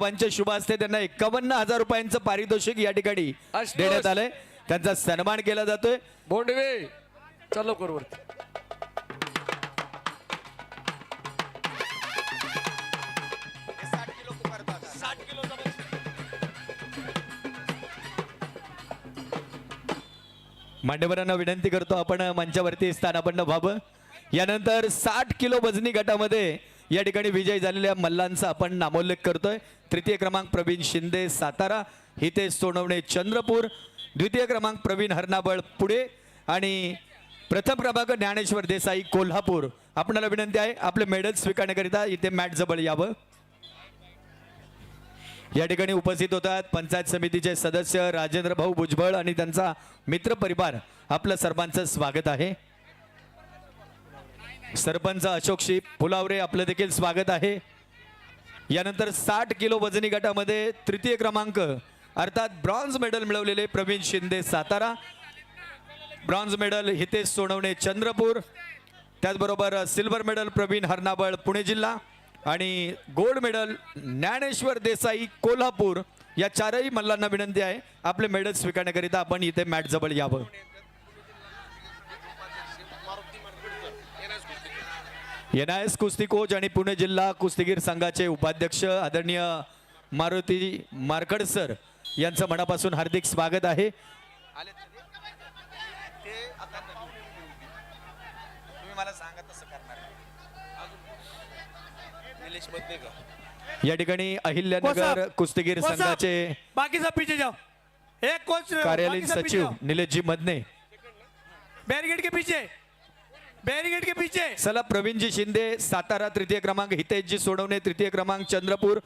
पंच शुभ असते त्यांना एकावन्न हजार रुपयांचं पारितोषिक या ठिकाणी आशुतोष. देण्यात आलंय. त्यांचा सन्मान केला जातोय. बोंडवे! चल लवकर वरती मान्यवरांना विनंती करतो आपण मंचावरती स्थानापन्न व्हावं. यानंतर साठ किलो वजनी गटामध्ये या ठिकाणी विजय झालेल्या मल्लांचा आपण नामोल्लेख करतोय. तृतीय क्रमांक प्रवीण शिंदे सातारा हितेश सोनवणे चंद्रपूर द्वितीय क्रमांक प्रवीण हरनाबळ पुढे आणि प्रथम क्रमांक ज्ञानेश्वर देसाई कोल्हापूर. आपणाला विनंती आहे आपले मेडल स्वीकारण्याकरिता इथे मॅट जवळ यावं. या ठिकाणी उपस्थित होतात पंचायत समितीचे सदस्य राजेंद्र भाऊ भुजबळ आणि त्यांचा मित्र परिवार. आपलं सर्वांचं स्वागत आहे. सरपंच अशोकशी फुलावरे आपलं देखील स्वागत आहे. यानंतर साठ किलो वजनी गटामध्ये तृतीय क्रमांक अर्थात ब्रॉन्झ मेडल मिळवलेले Pravin Shinde Satara. Bronze medal Hitesh Sonawane Chandrapur. त्याचबरोबर सिल्वर मेडल प्रवीण हरनाबळ पुणे जिल्हा. आणि गोल्ड मेडल ज्ञानेश्वर देसाई कोल्हापूर. या चारही मल्लांना विनंती आहे आपले मेडल स्वीकारण्याकरिता आपण इथे मॅट जवळ यावं. एन आय एस कुस्ती कोच आणि पुणे जिल्हा कुस्तीगीर संघाचे उपाध्यक्ष आदरणीय मारुती मारकड सर यांचं मनापासून हार्दिक स्वागत आहे. या ठिकाणी अहिल्यानगर कुस्तीगीर संघाचे बाकी सब पीछे जाओ. एक कोच कार्यालयीन सचिव। निलेशजी मदने. बैरिकेड के पीछे. बैरिकेड के पीछे। चला प्रवीणजी शिंदे सातारा तृतीय क्रमांक हितेशजी सोडवणे तृतीय क्रमांक चंद्रपूर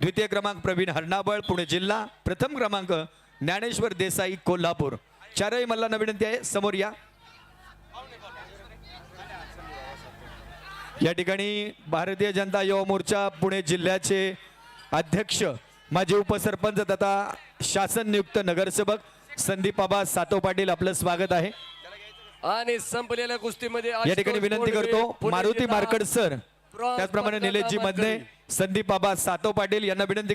द्वितीय क्रमांक प्रवीण हरणाबळ पुणे जिल्हा प्रथम क्रमांक ज्ञानेश्वर देसाई कोल्हापूर. चारही मल्लांना विनंती आहे समोर या. या ठिकाणी भारतीय जनता युवा मोर्चा पुणे जिल्ह्याचे अध्यक्ष माजी उपसरपंच तथा शासन नियुक्त नगरसेवक संदीप बाबा सातो पाटील आपलं स्वागत आहे. आणि संपलेल्या कुस्तीमध्ये या ठिकाणी विनंती करतो मारुती मार्कड सर त्याचप्रमाणे निलेशजी मानकरी. संदीप बाबा सातो पाटील यांना विनंती